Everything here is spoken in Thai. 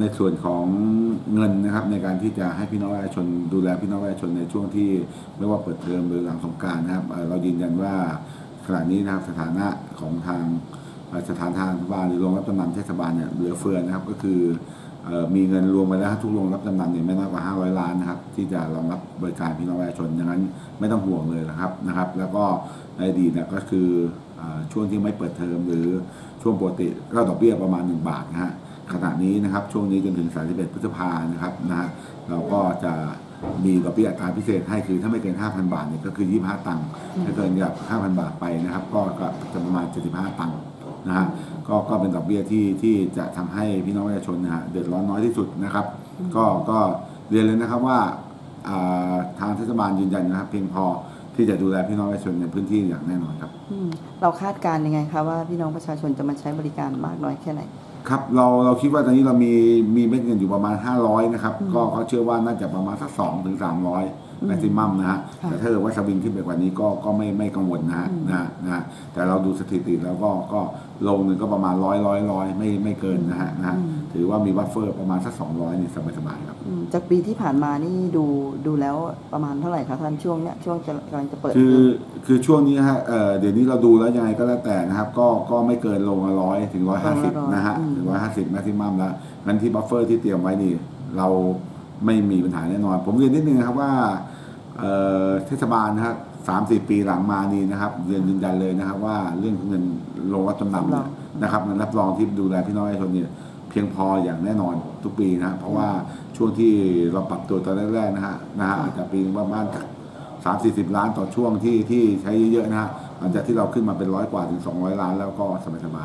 ในส่วนของเงินนะครับในการที่จะให้พี่น้องประชาชนดูแลพี่น้องประชาชนในช่วงที่ไม่ว่าเปิดเทอมหรือหลังสงการนะครับเรายืนยันว่าขณะนี้นะครับสถานะของทางสถานทางรัฐบาลหรือโรงรับจำนำเทศบาลเนี่ยเหลือเฟือนะครับก็คืออมีเงินรวมไปแล้วทุกโรงรับจำนำเนี่ยไม่น้อยกว่า 500 ล้านนะครับที่จะรองรับบริการพี่น้องประชาชนดังนั้นไม่ต้องห่วงเลยนะครับนะครับ แล้วก็ในอดีตเนี่ยก็คืออช่วงที่ไม่เปิดเทอมหรือช่วงปกติก็ดอกเบี้ยประมาณ 1 บาทนะฮะ ขณะนี้นะครับช่วงนี้จนถึง 31 พฤษภานะครับนะฮะเราก็จะมีดอกเบี้ยอัตราพิเศษให้คือถ้าไม่เกิน 5,000 บาทเนี่ยก็คือ 25 ตังค์ถ้าเกินจาก5,000 บาทไปนะครับ ก็จะประมาณ 75 ตังค์นะฮะก็ก็เป็นดอกเบี้ยที่ที่จะทำให้พี่น้องประชาชนนะฮะเดือดร้อนน้อยที่สุดนะครับ ก็ก็เรียนเลยนะครับว่าทางเทศบาลยืนยันนะครับ เพียงพอที่จะดูแลพี่น้องประชาชนในพื้นที่อย่างแน่นอนครับเราคาดการณ์ยังไงคะว่าพี่น้องประชาชนจะมาใช้บริการมากน้อยแค่ไหน ครับเราเราคิดว่าตอนนี้เรามีมีเม็ดเงินอยู่ประมาณ 500นะครับก็ก็เชื่อว่าน่าจะประมาณสัก2ถึง300แม็กซิมัมนะฮะค่ะแต่ถ้าเกิดว่าสวิงขึ้นไปกว่านี้ก็ก็ไม่ไม่กังวลนะฮะอืมนะฮะนะฮะแต่เราดูสถิติแล้วก็ก็ลงหนึ่งก็ประมาณร้อยร้อยร้อยไม่ไม่เกินนะฮะนะฮะถือว่ามีบัฟเฟอร์ประมาณสัก200นี่สบายๆครับอืมจากปีที่ผ่านมานี่ดูดูแล้วประมาณเท่าไหร่คะท่านช่วงเนี้ยช่วงจะกำลังจะเปิดคือเทอมคือช่วงนี้ฮะเอ่อเดี๋ยวนี้เราดูแล้วยังไงก็แล้วแต่นะครับ ก็ก็ไม่เกินลงละร้อยถึงร้อยห้าสิบ100นะฮะอืมถึงร้อยห้าสิบแม็กซิมัมแล้วงั้นที่บัฟเฟอร์ที่เตรียมไว้นี่เรา ไม่มีปัญหาแน่นอน ผมเรียนนิดนึงนะครับว่าเอ่อเทศบาลนะครับสามสี่ปีหลังมานี่นะครับเรียนยืนยันเลยนะครับ ว่าเรื่องเงินลงรับจำนำเนี่ยนะครับเงินรับรองที่ดูแลพี่น้องประชาชนเนี่ยเพียงพออย่างแน่นอนทุกปีนะฮะเพราะว่าช่วงที่เราปรับตัวตอนแรกๆนะฮะนะฮะอาจจะปีนึงประมาณสามสี่สิบล้านต่อช่วงที่ที่ใช้เยอะๆนะฮะหลังจากที่เราขึ้นมาเป็นร้อยกว่าถึงสองร้อยล้านแล้วก็สบายๆ